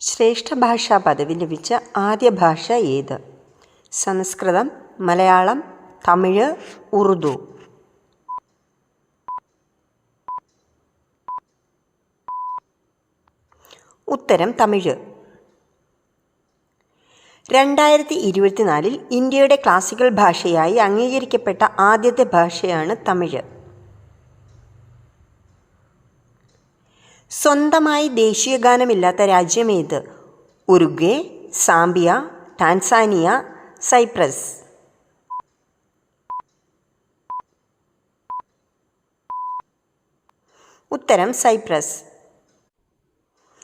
ശ്രേഷ്ഠ ഭാഷാ പദവി ലഭിച്ച ആദ്യ ഭാഷ ഏത്? സംസ്കൃതം മലയാളം തമിഴ് ഉറുദു. ഉത്തരം തമിഴ്. രണ്ടായിരത്തി ഇരുപത്തിനാലിൽ ഇന്ത്യയുടെ ക്ലാസിക്കൽ ഭാഷയായി അംഗീകരിക്കപ്പെട്ട ആദ്യത്തെ ഭാഷയാണ് തമിഴ്. സ്വന്തമായി ദേശീയഗാനമില്ലാത്ത രാജ്യമേത് ഉറുഗ്വേ സാംബിയ ടാൻസാനിയ സൈപ്രസ്. ഉത്തരം സൈപ്രസ്.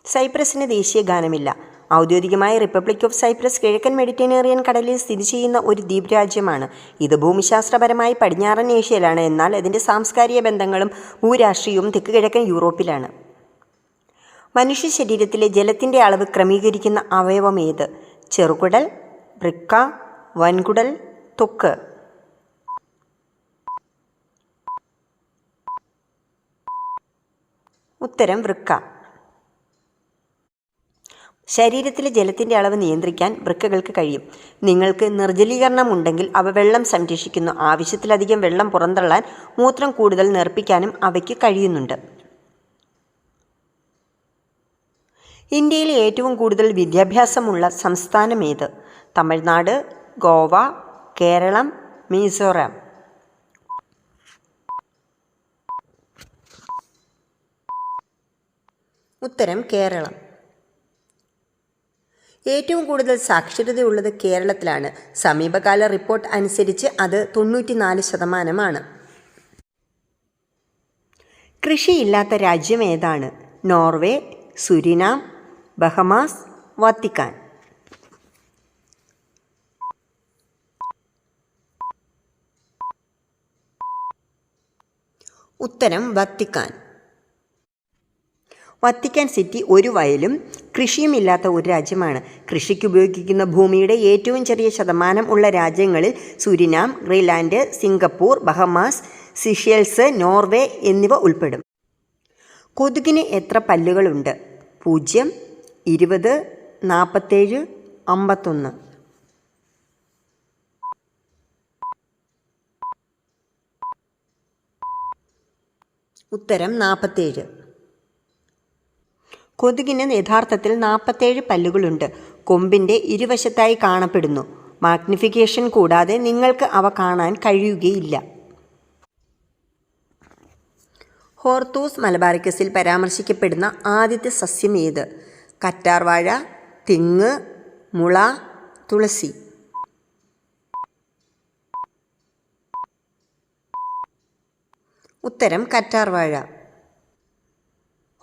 സൈപ്രസിന് ദേശീയ ഗാനമില്ല ഔദ്യോഗികമായ റിപ്പബ്ലിക് ഓഫ് സൈപ്രസ് കിഴക്കൻ മെഡിറ്ററേനിയൻ കടലിൽ സ്ഥിതി ചെയ്യുന്ന ഒരു ദ്വീപ് രാജ്യമാണ്. ഇത് ഭൂമിശാസ്ത്രപരമായി പടിഞ്ഞാറൻ ഏഷ്യയിലാണ്. എന്നാൽ അതിന്റെ സാംസ്കാരിക ബന്ധങ്ങളും ഭൂരാഷ്ട്രീയവും തെക്ക് കിഴക്കൻ യൂറോപ്പിലാണ്. മനുഷ്യ ശരീരത്തിലെ ജലത്തിന്റെ അളവ് ക്രമീകരിക്കുന്ന അവയവം ഏത് ചെറുകുടൽ വൃക്ക വൻകുടൽ തൊക്ക്. ഉത്തരം വൃക്ക. ശരീരത്തിലെ ജലത്തിന്റെ അളവ് നിയന്ത്രിക്കാൻ വൃക്കകൾക്ക് കഴിയും. നിങ്ങൾക്ക് നിർജലീകരണം ഉണ്ടെങ്കിൽ അവ വെള്ളം സംരക്ഷിക്കുന്നു. ആവശ്യത്തിലധികം വെള്ളം പുറന്തള്ളാൻ മൂത്രം കൂടുതൽ നിർപ്പിക്കാനും അവയ്ക്ക് കഴിയുന്നുണ്ട്. ഇന്ത്യയിലെ ഏറ്റവും കൂടുതൽ വിദ്യാഭ്യാസമുള്ള സംസ്ഥാനം ഏത് തമിഴ്നാട് ഗോവ കേരളം മിസോറാം. ഉത്തരം കേരളം. ഏറ്റവും കൂടുതൽ സാക്ഷരതയുള്ളത് കേരളത്തിലാണ്. സമീപകാല റിപ്പോർട്ട് അനുസരിച്ച് അത് തൊണ്ണൂറ്റിനാല് ശതമാനമാണ്. കൃഷിയില്ലാത്ത രാജ്യം ഏതാണ്? Norway Suriname Bahamas Vatican. ഉത്തരം വത്തിക്കാൻ. വത്തിക്കാൻ സിറ്റി ഒരു വയലും കൃഷിയുമില്ലാത്ത ഒരു രാജ്യമാണ്. കൃഷിക്ക് ഉപയോഗിക്കുന്ന ഭൂമിയുടെ ഏറ്റവും ചെറിയ ശതമാനം ഉള്ള രാജ്യങ്ങളിൽ Suriname Greenland Singapore Bahamas Seychelles Norway എന്നിവ ഉൾപ്പെടും. കൊതുകിന് എത്ര പല്ലുകളുണ്ട്? പൂജ്യം ഇരുപത് നാൽപ്പത്തേഴ് അമ്പത്തൊന്ന്. ഉത്തരം നാൽപ്പത്തേഴ് കൊതുകിന് യഥാർത്ഥത്തിൽ നാൽപ്പത്തേഴ് പല്ലുകളുണ്ട്. കൊമ്പിന്റെ ഇരുവശത്തായി കാണപ്പെടുന്നു. മാഗ്നിഫിക്കേഷൻ കൂടാതെ നിങ്ങൾക്ക് അവ കാണാൻ കഴിയുകയില്ല. ഹോർത്തൂസ് മലബാറിക്കസിൽ പരാമർശിക്കപ്പെടുന്ന ആദ്യത്തെ സസ്യം ഏത്? കറ്റാർവാഴ തിങ്ങ് മുള തുളസി. ഉത്തരം കറ്റാർവാഴ.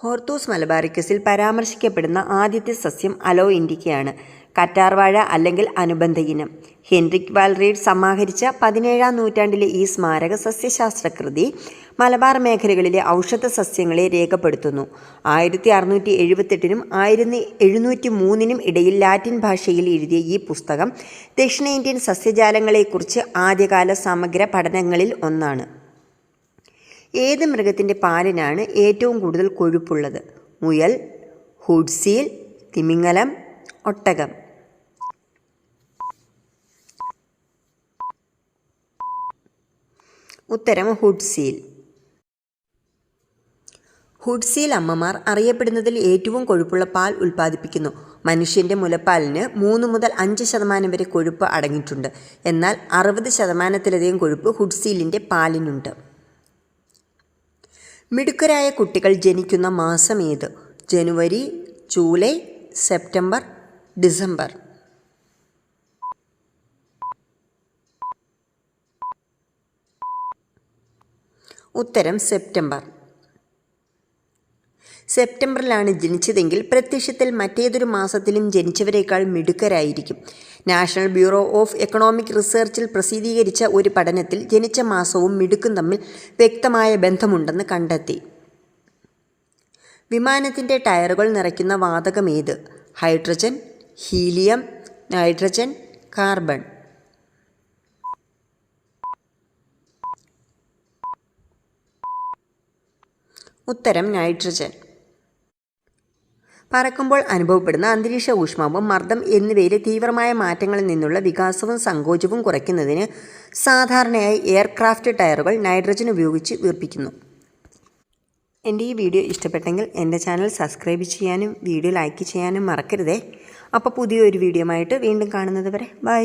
ഹോർത്തൂസ് മലബാറിക്കസിൽ പരാമർശിക്കപ്പെടുന്ന ആദ്യത്തെ സസ്യം അലോ ഇൻഡിക്കയാണ് കറ്റാർവാഴ അല്ലെങ്കിൽ അനുബന്ധ ഇനം. ഹെൻറിക് വാൽറീഡ് സമാഹരിച്ച പതിനേഴാം നൂറ്റാണ്ടിലെ ഈ സ്മാരക സസ്യശാസ്ത്രകൃതി മലബാർ മേഖലകളിലെ ഔഷധ സസ്യങ്ങളെ രേഖപ്പെടുത്തുന്നു. ആയിരത്തി അറുന്നൂറ്റി എഴുപത്തെട്ടിനും ആയിരത്തി എഴുന്നൂറ്റി മൂന്നിനും ഇടയിൽ ലാറ്റിൻ ഭാഷയിൽ എഴുതിയ ഈ പുസ്തകം ദക്ഷിണേന്ത്യൻ സസ്യജാലങ്ങളെക്കുറിച്ച് ആദ്യകാല സമഗ്ര പഠനങ്ങളിൽ ഒന്നാണ്. ഏത് മൃഗത്തിന്റെ പാലിനാണ് ഏറ്റവും കൂടുതൽ കൊഴുപ്പുള്ളത്? മുയൽ ഹുഡ്സീൽ തിമിങ്ങലം ഒട്ടകം. ഉത്തരം ഹുഡ്സീൽ. ഹുഡ്സീൽ അമ്മമാർ അറിയപ്പെടുന്നതിൽ ഏറ്റവും കൊഴുപ്പുള്ള പാൽ ഉൽപ്പാദിപ്പിക്കുന്നു. മനുഷ്യന്റെ മുലപ്പാലിന് മൂന്ന് മുതൽ അഞ്ച് ശതമാനം വരെ കൊഴുപ്പ് അടങ്ങിയിട്ടുണ്ട്. എന്നാൽ അറുപത് ശതമാനത്തിലധികം കൊഴുപ്പ് ഹുഡ്സീലിന്റെ പാലിനുണ്ട്. മിടുക്കരായ കുട്ടികൾ ജനിക്കുന്ന മാസം ഏത്? ജനുവരി ജൂലൈ സെപ്റ്റംബർ ഡിസംബർ. ഉത്തരം സെപ്റ്റംബർ. സെപ്റ്റംബറിലാണ് ജനിച്ചതെങ്കിൽ പ്രത്യക്ഷത്തിൽ മറ്റേതൊരു മാസത്തിലും ജനിച്ചവരെക്കാൾ മിടുക്കരായിരിക്കും. നാഷണൽ ബ്യൂറോ ഓഫ് എക്കണോമിക് റിസർച്ചിൽ പ്രസിദ്ധീകരിച്ച ഒരു പഠനത്തിൽ ജനിച്ച മാസവും മിടുക്കും തമ്മിൽ വ്യക്തമായ ബന്ധമുണ്ടെന്ന് കണ്ടെത്തി. വിമാനത്തിന്റെ ടയറുകൾ നിറയ്ക്കുന്ന വാതകം ഏത്? Hydrogen helium nitrogen carbon. ഉത്തരം നൈട്രജൻ. പറക്കുമ്പോൾ അനുഭവപ്പെടുന്ന അന്തരീക്ഷ ഊഷ്മാവും മർദ്ദം എന്നിവയിലെ തീവ്രമായ മാറ്റങ്ങളിൽ നിന്നുള്ള വികാസവും സങ്കോചവും കുറയ്ക്കുന്നതിന് സാധാരണയായി എയർക്രാഫ്റ്റ് ടയറുകൾ നൈട്രജൻ ഉപയോഗിച്ച് വീർപ്പിക്കുന്നു. എന്റെ ഈ വീഡിയോ ഇഷ്ടപ്പെട്ടെങ്കിൽ എന്റെ ചാനൽ സബ്സ്ക്രൈബ് ചെയ്യാനും വീഡിയോ ലൈക്ക് ചെയ്യാനും മറക്കരുതേ. അപ്പോൾ പുതിയൊരു വീഡിയോ ആയിട്ട് വീണ്ടും കാണുന്നത് വരെ ബൈ.